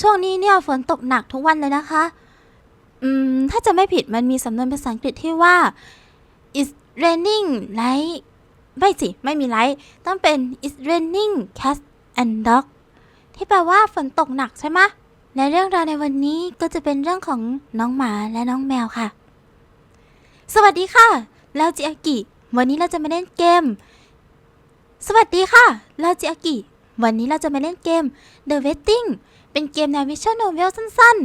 ช่วงนี้เนี่ยฝนตกหนักทุกวันเลยนะคะ อืม ถ้าจะไม่ผิดมันมีสำนวนภาษาอังกฤษที่ว่า it's raining like ไม่สิ ไม่มี like ต้องเป็น it's raining cats and dog ที่แปลว่าฝนตกหนักใช่ไหมะและเรื่องราวในวันนี้ก็จะเป็นเรื่องของน้องหมาและน้องแมวค่ะ สวัสดีค่ะ เราจิอากิ วันนี้เราจะมาเล่นเกม สวัสดีค่ะ เราจิอากิ วันนี้เราจะมาเล่นเกม The Waiting เป็นเกมแนววิชวลโนเวลสั้น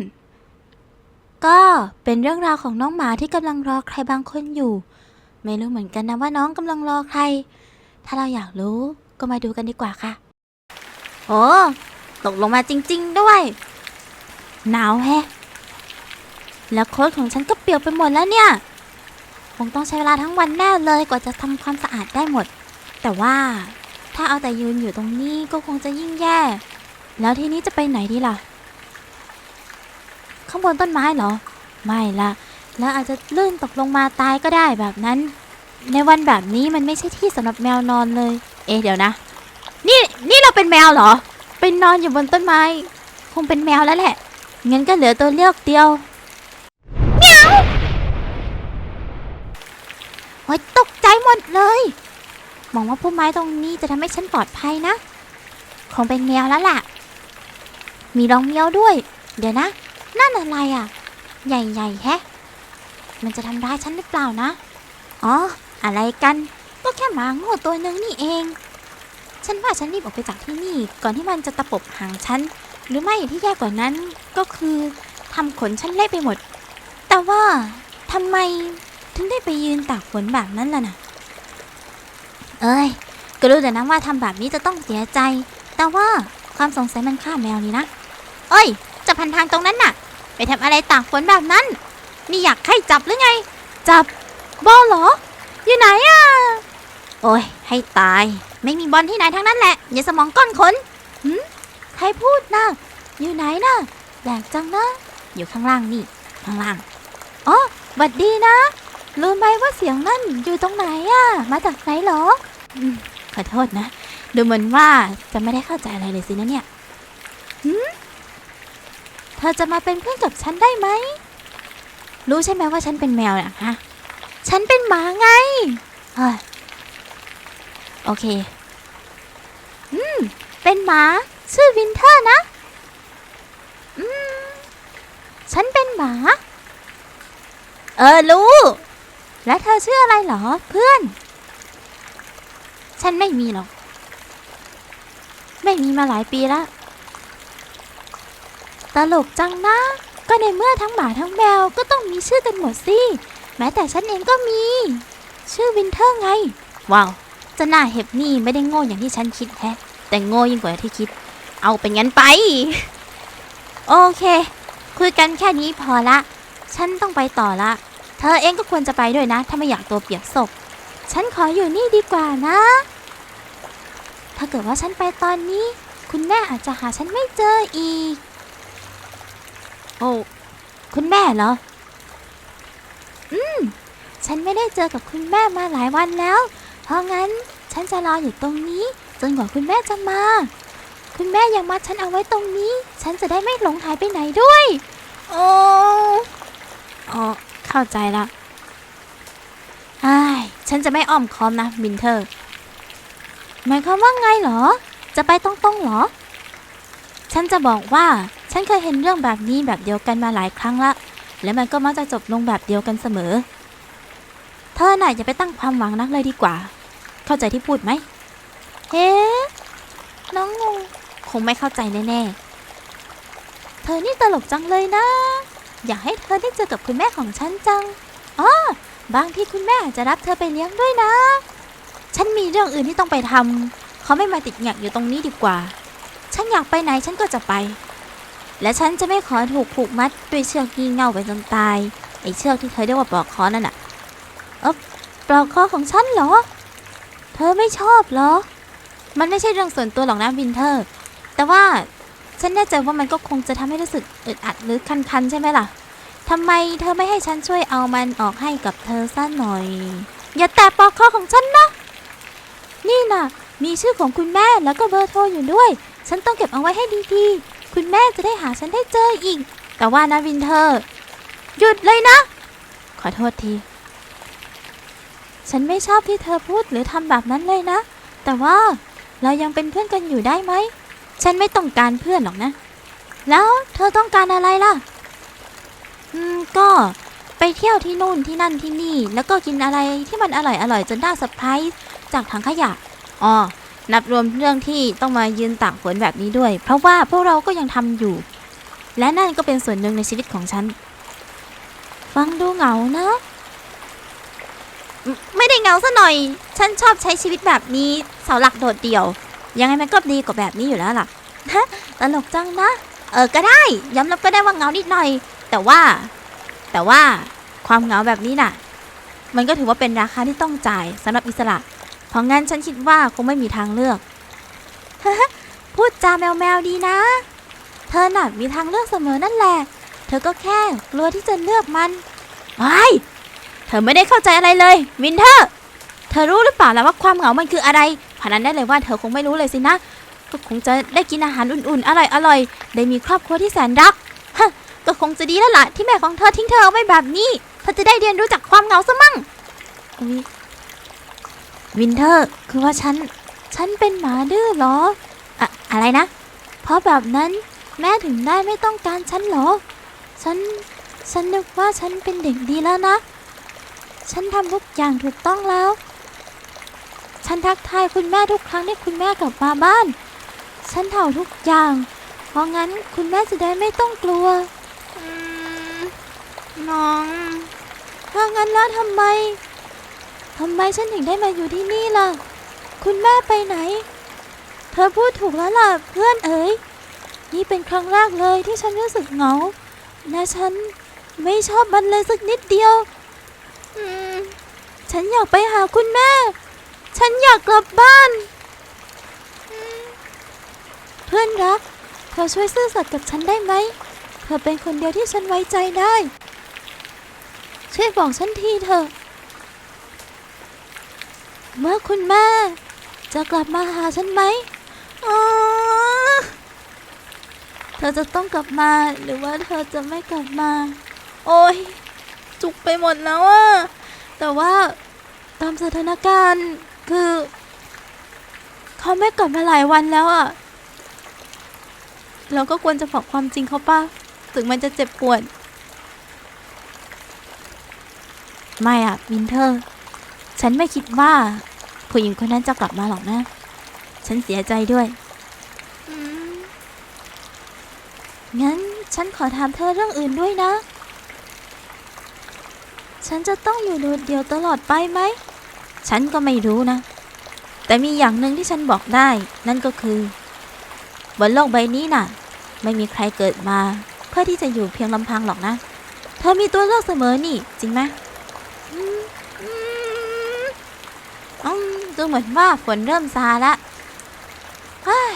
ๆ ก็เป็นเรื่องราวของน้องหมาที่กำลังรอใครบางคนอยู่ ไม่รู้เหมือนกันนะว่าน้องกำลังรอใคร ถ้าเราอยากรู้ก็มาดูกันดีกว่าค่ะ โอ้ตกลงมาจริง ๆ ด้วย หนาวแฮะ แล้วโค้ดของฉันก็เปียกไปหมดแล้วเนี่ย คงต้องใช้เวลาทั้งวันแน่เลยกว่าจะทำความสะอาดได้หมด แต่ว่าถ้าเอาแต่ยืนอยู่ตรงนี้ก็คงจะยิ่งแย่ แล้วทีนี้จะไปไหนดีล่ะ ข้างบนต้นไม้เหรอ ไม่ละแล้วอาจจะลื่นตกลงมาตายก็ได้แบบนั้น ในวันแบบนี้มันไม่ใช่ที่สำหรับแมวนอนเลย เอ๊เดี๋ยวนะ นี่นี่เราเป็นแมวเหรอ เป็นนอนอยู่บนต้นไม้ คงเป็นแมวแล้วแหละ งั้นก็เหลือตัวเลือกเดียวโอ๊ยตกใจหมดเลยหวังว่าพุ่มไม้ตรงนี้จะทำให้ฉันปลอดภัยนะ คงเป็นแมวแล้วล่ะ มีรองเมียวด้วย เดี๋ยวนะ นั่นอะไรอะ ใหญ่ๆแฮะ มันจะทำร้ายฉันหรือเปล่านะ อ๋อ อะไรกัน ก็แค่หมาโง่ตัวหนึ่งนี่เอง ฉันว่าฉันรีบออกไปจากที่นี่ ก่อนที่มันจะตะปบหางฉัน หรือไม่ที่แย่กว่านั้นก็คือทำขนฉันเละไปหมด แต่ว่าทำไมถึงได้ไปยืนตากฝนแบบนั้นล่ะนะเอ้ยก็รู้แต่นะว่าทำแบบนี้จะต้องเสียใจ แต่ว่าความสงสัยมันฆ่าแมวนี่นะ เอ้ยจะพันทางตรงนั้นน่ะ ไปทำอะไรตากฝนแบบนั้น นี่อยากให้จับหรือไง จับบอลเหรอ อยู่ไหนอะโอ้ย ให้ตาย ไม่มีบอลที่ไหนทั้งนั้นแหละ อย่าสมองก้อนขนหืมใครพูดนะอยู่ไหนนะแปลกจังนะ อยู่ข้างล่างนี่ ข้างล่าง อ๋อบัดดีนะ รู้ไหมว่าเสียงนั่นอยู่ตรงไหนอะมาจากไหนเหรอ อืม ขอโทษนะ ดูเหมือนว่าจะไม่ได้เข้าใจอะไรเลยสินะเนี่ย เธอจะมาเป็นเพื่อนกับฉันได้ไหม รู้ใช่ไหมว่าฉันเป็นแมวน่ะฮะ ฉันเป็นหมาไงเฮ้ยโอเค อืม เป็นหมา ชื่อวินเทอร์นะ อืม ฉันเป็นหมา เออ รู้ และเธอชื่ออะไรเหรอ เพื่อน ฉันไม่มีหรอก ไม่มีมาหลายปีแล้ว ตลกจังนะ ก็ในเมื่อทั้งหมาทั้งแมวก็ต้องมีชื่อกันหมดสิ แม้แต่ฉันเองก็มี ชื่อวินเทอร์ไง ว้าว จะหน้าเห็บนี่ไม่ได้โง่อย่างที่ฉันคิดแฮะ แต่โง่ยิ่งกว่าที่คิด เอาเป็นงั้นไป โอเค คุยกันแค่นี้พอละ ฉันต้องไปต่อละ เธอเองก็ควรจะไปด้วยนะ ถ้าไม่อยากตัวเปียกศพ ฉันขออยู่นี่ดีกว่านะ ถ้าเกิดว่าฉันไปตอนนี้ คุณแม่อาจจะหาฉันไม่เจออีก โอ้คุณแม่เหรอ อืม ฉันไม่ได้เจอกับคุณแม่มาหลายวันแล้ว เพราะงั้นฉันจะรออยู่ตรงนี้ จนกว่าคุณแม่จะมา คุณแม่ยังมัดฉันเอาไว้ตรงนี้ ฉันจะได้ไม่หลงหายไปไหนด้วย โอ้อ๋อเข้าใจละอ้ฉันจะไม่อ้อมค้อมนะวินเทอร์ หมายความว่าไงเหรอ จะไปตรงๆเหรอ ฉันจะบอกว่า ฉันเคยเห็นเรื่องแบบนี้แบบเดียวกันมาหลายครั้งละ และมันก็มักจะจบลงแบบเดียวกันเสมอ เธอน่ะอย่าไปตั้งความหวังนักเลยดีกว่า เข้าใจที่พูดไหม เฮ้น้องงูคงไม่เข้าใจแน่ๆ เธอนี่ตลกจังเลยนะ อยากให้เธอได้เจอกับคุณแม่ของฉันจังอ๋อบางที่คุณแม่อาจจะรับเธอไปเลี้ยงด้วยนะ ฉันมีเรื่องอื่นที่ต้องไปทำเขาไม่มาติดหงักอยู่ตรงนี้ดีกว่า ฉันอยากไปไหนฉันก็จะไป และฉันจะไม่ขอถูกผูกมัดด้วยเชือกงี่เง่าไปจนตาย ไอเชือกที่เธอเรียกว่าปลอกคอนั่นน่ะเออปลอกคอของฉันเหรอ เธอไม่ชอบเหรอ มันไม่ใช่เรื่องส่วนตัวหรอกนะวินเทอร์ แต่ว่าฉันแน่ใจว่ามันก็คงจะทำให้รู้สึกอึดอัดหรือคันๆใช่ไหมล่ะทำไมเธอไม่ให้ฉันช่วยเอามันออกให้กับเธอสักหน่อย อย่าแตะปลอกคอของฉันนะ นี่น่ะ มีชื่อของคุณแม่แล้วก็เบอร์โทรอยู่ด้วย ฉันต้องเก็บเอาไว้ให้ดีๆ คุณแม่จะได้หาฉันได้เจออีก แต่ว่านะวินเทอร์ หยุดเลยนะ ขอโทษที ฉันไม่ชอบที่เธอพูดหรือทำแบบนั้นเลยนะ แต่ว่าเรายังเป็นเพื่อนกันอยู่ได้ไหม ฉันไม่ต้องการเพื่อนหรอกนะ แล้วเธอต้องการอะไรล่ะ อืม ก็ไปเที่ยวที่นู่นที่นั่นที่นี่ แล้วก็กินอะไรที่มันอร่อยอร่อยจนน่าเซอร์ไพรส์จากถังขยะ อ๋อ นับรวมเรื่องที่ต้องมายืนตากฝนแบบนี้ด้วย เพราะว่าพวกเราก็ยังทำอยู่ และนั่นก็เป็นส่วนหนึ่งในชีวิตของฉัน ฟังดูเหงานะ ไม่ได้เหงาซะหน่อย ฉันชอบใช้ชีวิตแบบนี้เสาหลักโดดเดี่ยว ยังไงมันก็ดีกว่าแบบนี้อยู่แล้วล่ะฮะตลกจังนะ เออก็ได้ย้ำรับก็ได้ว่าเหงานิดหน่อย แต่ว่า แต่ว่าความเหงาแบบนี้น่ะ มันก็ถือว่าเป็นราคาที่ต้องจ่ายสำหรับอิสระ เพราะงั้นฉันคิดว่าคงไม่มีทางเลือก พูดจาแมวแมวๆดีนะ เธอน่ะมีทางเลือกเสมอนั่นแหละ เธอก็แค่กลัวที่จะเลือกมันไอ้เธอไม่ได้เข้าใจอะไรเลย วินเทอร์ เธอรู้หรือเปล่าล่ะว่าความเหงามันคืออะไรพนันได้เลยว่าเธอคงไม่รู้เลยสินะก็คงจะได้กินอาหารอุ่นๆ อร่อยๆ ได้มีครอบครัวที่แสนรักฮะก็คงจะดีแล้วล่ะที่แม่ของเธอทิ้งเธอเอาไว้แบบนี้ เธอจะได้เรียนรู้จากความเหงาซะมั่งอุ๊ย วินเทอร์ คือว่าฉัน ฉันเป็นหมาดื้อเหรอ อะอะไรนะ เพราะแบบนั้นแม่ถึงได้ไม่ต้องการฉันเหรอ ฉัน ฉันนึกว่าฉันเป็นเด็กดีแล้วนะ ฉันทำทุกอย่างถูกต้องแล้ว ฉันทักทายคุณแม่ทุกครั้งที่คุณแม่กลับมาบ้าน ฉันเถ่าทุกอย่าง เพราะงั้นคุณแม่จะได้ไม่ต้องกลัวอืมน้องถ้างั้นแล้วทำไม ทำไมฉันถึงได้มาอยู่ที่นี่ล่ะ คุณแม่ไปไหน เธอพูดถูกแล้วล่ะเพื่อนเอ๋ย นี่เป็นครั้งแรกเลยที่ฉันรู้สึกเหงา และฉันไม่ชอบมันเลยสักนิดเดียว อืม ฉันอยากไปหาคุณแม่ ฉันอยากกลับบ้าน เพื่อนรัก เธอช่วยซื่อสัตย์กับฉันได้ไหม เธอเป็นคนเดียวที่ฉันไว้ใจได้ ช่วยบอกฉันทีเถอะ เมื่อคุณแม่ จะกลับมาหาฉันไหมเธอจะต้องกลับมาหรือว่าเธอจะไม่กลับมา โอ้ยจุกไปหมดแล้วอะแต่ว่าตามสถานการณ์คือเขาไม่กลับมาหลายวันแล้วอะเราก็ควรจะบอกความจริงเขาป่ะถึงมันจะเจ็บปวด ไม่อะวินเทอร์ ฉันไม่คิดว่า ผู้หญิงคนนั้นจะกลับมาหรอกนะ ฉันเสียใจด้วย งั้นฉันขอถามเธอเรื่องอื่นด้วยนะ ฉันจะต้องอยู่โดดเดี่ยวตลอดไปไหม ฉันก็ไม่รู้นะ แต่มีอย่างหนึ่งที่ฉันบอกได้ นั่นก็คือบนโลกใบนี้น่ะ ไม่มีใครเกิดมา เพื่อที่จะอยู่เพียงลำพังหรอกนะ เธอมีตัวเลือกเสมอนี่ จริงไหมอืมอืมอืม ดูเหมือนว่าฝนเริ่มซาละเฮ้ย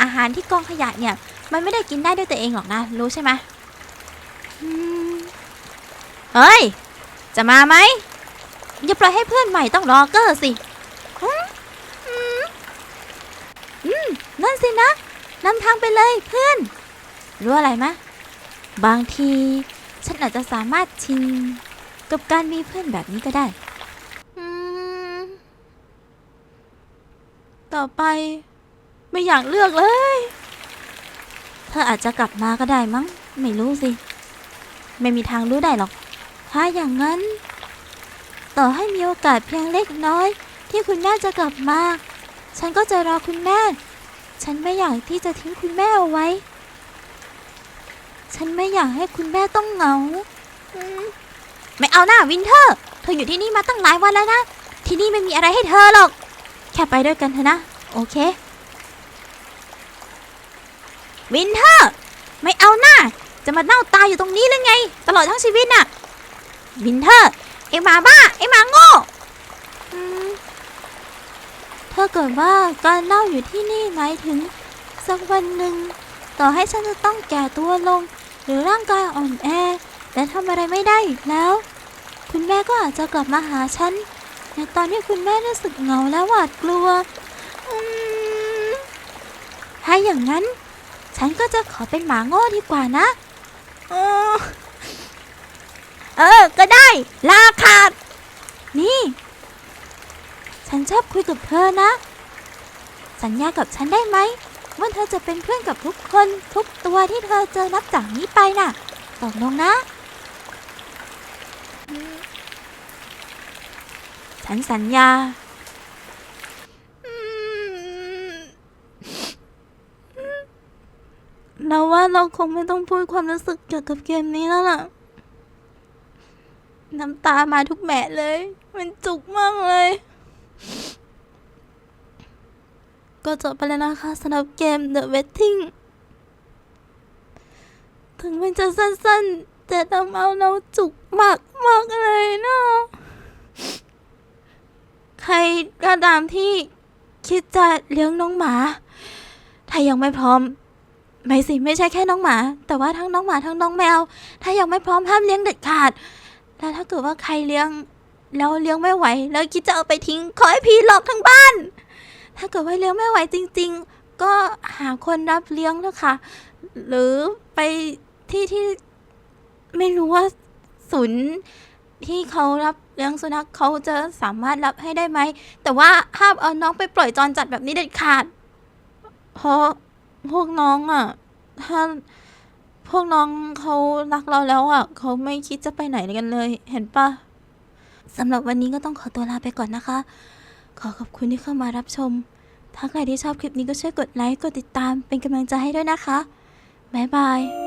อาหารที่กองขยะเนี่ย มันไม่ได้กินได้ด้วยตัวเองหรอกนะ รู้ใช่ไหมอืมเฮ้ย จะมาไหมอย่าปล่อยให้เพื่อนใหม่ต้องรอเกอร์สิอืมอืมอืมนั่นสินะนำทางไปเลยเพื่อน รู้อะไรมะ บางที ฉันอาจจะสามารถชินกับการมีเพื่อนแบบนี้ก็ได้ อืม ต่อไป ไม่อยากเลือกเลย เธออาจจะกลับมาก็ได้มั้ง ไม่รู้สิ ไม่มีทางรู้ได้หรอก ถ้าอย่างนั้น ต่อให้มีโอกาสเพียงเล็กน้อย ที่คุณแม่จะกลับมา ฉันก็จะรอคุณแม่ ฉันไม่อยากที่จะทิ้งคุณแม่เอาไว้ ฉันไม่อยากให้คุณแม่ต้องเหงาอืมไม่เอาหน้าวินเทอร์ เธออยู่ที่นี่มาตั้งหลายวันแล้วนะ ที่นี่ไม่มีอะไรให้เธอหรอก แค่ไปด้วยกันเถอะนะ โอเค วินเทอร์ ไม่เอาหน้า จะมาเน่าตายอยู่ตรงนี้หรือไง ตลอดทั้งชีวิตน่ะ วินเทอร์ ไอหมาบ้า ไอหมาโง่อืมถ้าเกิดว่าการเน่าอยู่ที่นี่หมายถึง สักวันหนึ่ง ต่อให้ฉันจะต้องแก่ตัวลง หรือร่างกายอ่อนแอ และทำอะไรไม่ได้อีกแล้ว คุณแม่ก็อาจจะกลับมาหาฉัน ในตอนที่คุณแม่รู้สึกเหงาและหวาดกลัว ถ้าอย่างนั้น ฉันก็จะขอเป็นหมาโง่ดีกว่านะเออเออ ก็ได้ ลาขาด นี่ ฉันชอบคุยกับเธอนะ สัญญากับฉันได้ไหมว่าเธอจะเป็นเพื่อนกับทุกคนทุกตัวที่เธอเจอนับจากนี้ไปน่ะตกลงนะ นสัญญา เราว่าเราคงไม่ต้องพูดความรู้สึกเกี่ยวกับเกมนี้แล้วล่ะ น้ำตามาทุกแมะเลย มันจุกมากเลย ก็จบไปแล้วนะคะสำหรับเกม The Waiting ถึงมันจะสั้นๆ แต่ทำเอาเราจุกมากมากๆเลยเนาะ ใค รก็ตามที่คิดจะเลี้ยงน้องหมา ถ้ายังไม่พร้อม ไม่สิไม่ใช่แค่น้องหมา แต่ว่าทั้งน้องหมาทั้งน้องแมว ถ้ายังไม่พร้อมห้ามเลี้ยงเด็ดขาดแล้วถ้าเกิดว่าใครเลี้ยงแล้วเลี้ยงไม่ไหว แล้วคิดจะเอาไปทิ้ง ขอให้ผีหลอกทั้งบ้าน ถ้าเกิดว่าเลี้ยงไม่ไหวจริง ๆ ก็หาคนรับเลี้ยงเถอะค่ะ หรือไปที่ที่ไม่รู้ว่าศูนย์ ที่เขารับเลี้ยงสุนัขเขาจะสามารถรับให้ได้ไหม แต่ว่าห้ามเอาน้องไปปล่อยจรจัดแบบนี้เด็ดขาด เพราะพวกน้องอะ ถ้าพวกน้องเขารักเราแล้วอะ เขาไม่คิดจะไปไหนกันเลย เห็นปะสำหรับวันนี้ก็ต้องขอตัวลาไปก่อนนะคะ ขอขอบคุณที่เข้ามารับชม ถ้าใครที่ชอบคลิปนี้ก็ช่วยกดไลค์ กดติดตามเป็นกำลังใจให้ด้วยนะคะ บ๊ายบาย